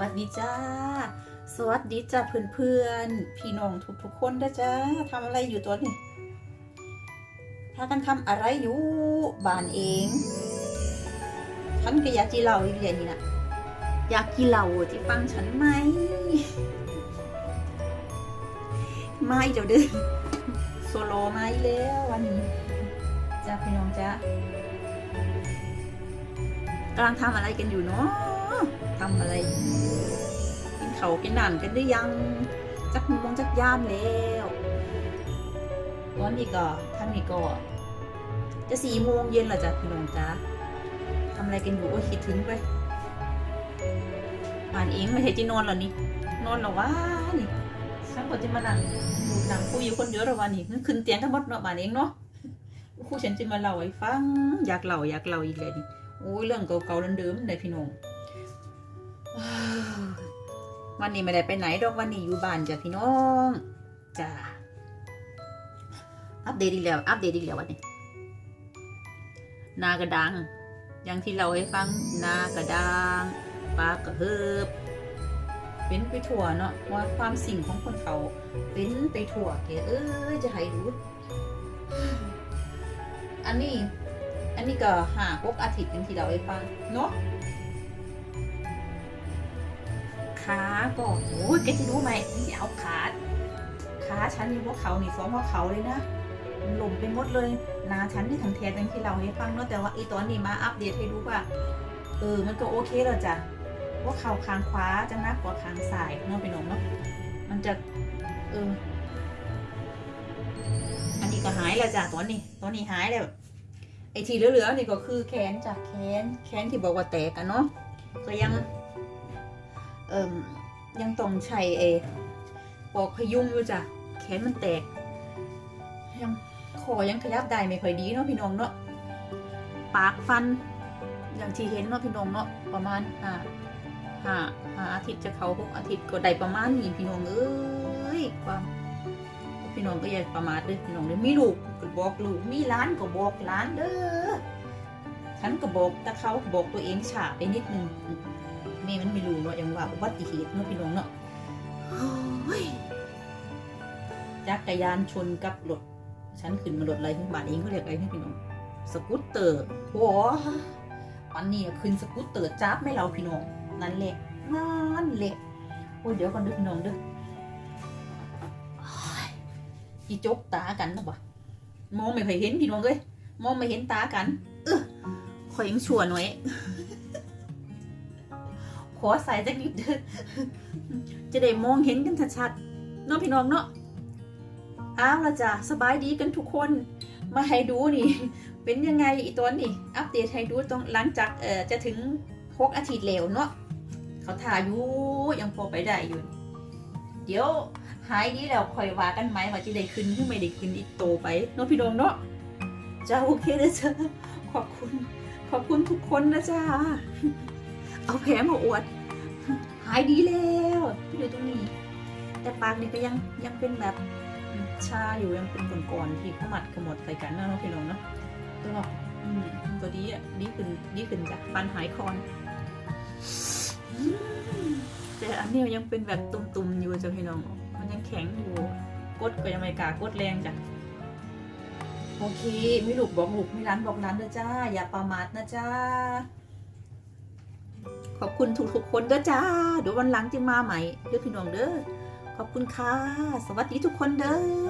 วัสดีจ้า สวัสดีจ้าเพื่อนๆพี่น้องทุกๆคนนะจ้าทำอะไรอยู่ตัวนี้พากันทำอะไรอยู่บ้านเองฉันก็อยากจีเหล่าอีกอย่างนี้นะอยากจีเหล่าที่ฟังฉันไหมไม่เดี๋ยวดินโซโลมาอีกแล้ววันนี้จ้าพี่น้องจ้ากำลังทำอะไรกันอยู่เนาะ ทำอะไรกินเขากินหนานกันหรือยัง จักโมงจักย่ามแล้วตอนนี้ก็ท่านนี้ก็ จะสี่โมงเย็นแล้วจ้ะพี่น้องจ้าทำอะไรกันอยู่โอ้คิดถึงไปป่านเองไม่ใช่จีนอนหรอนี่นอนหรอวะนี่สักคนจะมานั่งดูหนังคุยอยู่คนเดียวหรอวะนี่ขึ้นเตียงทั้งหมดเนาะป่านเองเนาะครูฉันจะมาเล่าให้ฟัง อยากเล่าอยากเล่าอีกเลยนี่โอ้ยเรื่องเก่าๆเดิมๆเลยพี่น้อง วันนี้ไม่ได้ไปไหนดอกวันนี้อยู่บ้านจ้ะพี่น้องจ้าอัปเดตอีกแล้ว อัปเดตอีกแล้ววันนี้นากระดัง อย่างที่เราให้ฟังนากระดังปลากระเฮิบเป็นไปถั่วเนาะว่าความสิ่งของคนเขาเป็นไปถั่วเกเอ้ยจะให้ดูอันนี้ อันนี้ก็หาพวกอาทิตย์อย่างที่เราให้ฟังเนาะ ขาก่อนโอ้ยแกจะรู้ไหมที่เอาขาขาฉันนี่พวกเขานี่สองพวกเขาเลยนะมันหล่มไปหมดเลยนาฉันนี่ทั้งแทนทั้งที่เราให้ฟังเนาะแต่ว่าไอตอนนี้มาอัปเดตให้ดูว่าเออมันก็โอเคแล้วจ้ะพวกเขาคางขวาจะนักกว่าคางซ้ายเนาะไปน้องเนาะมันจะเอออันนี้ก็หายแล้วจ้ะตอนนี้ ตอนนี้หายแล้วไอทีเหลือๆนี่ก็คือแขนจ้ะแขนแขนที่บอกว่าแตกกันเนาะก็ยัง เอิ่มยังต้องใช้เอปอกพยุงอยู่จ้ะแขนมันแตก ยังคอยังขยับได้ไม่ค่อยดีเนาะพี่น้องเนาะปากฟัน อย่างที่เห็นเนาะพี่น้องเนาะประมาณห้าห้าห้าอาทิตย์จะเขาหกอาทิตย์ก็ได้ประมาณนี้พี่น้องเอ้ยความพี่น้องก็อย่าประมาทเลยพี่น้องเลยมีลูกก็บอกลูกมีหล้านก็บอกหล้านเด้อฉันก็บอกแต่เขาบอกตัวเองฉาไปนิดนึง แม่มันไม่รู้เนาะยังว่าอุบัติเหตุเนาะพี่น้องเนาะจักรยานชนกับรถฉันขึ้นมารถอะไรที่บ้านเองเขาเรียกอะไรพี่น้องสกูตเตอร์โอ้ปันนี้ขึ้นสกูตเตอร์จ้าบไม่เราพี่น้องนั่นแหละนั่นแหละโอ้ยเดี๋ยวก่อนด้อพี่น้องด้อโอ้ยจีจกตากันนะบ่มองไม่เคยเห็นพี่น้องเลยมองไม่เห็นตากัน เออขอยยังชั่วหน่อย ขอใส่จักนิดเด้อจะได้มองเห็นกันชัดๆเนาะพี่น้องเนาะอ้าวละจ้ะสบายดีกันทุกคนมาให้ดูนี่ เป็นยังไงอีตัวนี่ อัปเดตให้ดูตรงหลังจากเอ่อจะถึงหกอาทิตย์แล้วเนาะเขาถ่ายอยู่ยังพอไปได้อยู่ เดี๋ยวหายดีแล้วคอยว่ากันไหมว่าจะได้ขึ้นหรือไม่ได้ขึ้นอีกโตไปเนาะพี่น้องเนาะจ้าโอเคนะจ้าขอบคุณ ขอบคุณทุกคนนะจ้า เอาแผลมาอวด หายดีแล้วอยู่ตรงนี้ แต่ปากนี่ก็ยังยังเป็นแบบชาอยู่ยังเป็นก่อนๆที่ขมัดขมดใส่กันนะเนาพี่น้องเนาะต่ว่อืมตัวดีอะดีขึ้นดีขึ้นจากฟันหายคอนแต่อันนี้ยังเป็นแบบตุ่มๆอยู่จ้ะพี่น้อง มันยังแข็งอยู่กดก็ยังไม่กล้ากดแรงจ้ะโอเคไม่หลูกบอกหลูกไม่ร้านบอกร้านนะจ้า อย่าประมาทนะจ้า ขอบคุณทุกๆคนเด้อจ้า เดี๋ยววันหลังจะมาใหม่เด้อพี่น้องเด้อ ขอบคุณค่ะ สวัสดีทุกคนเด้อ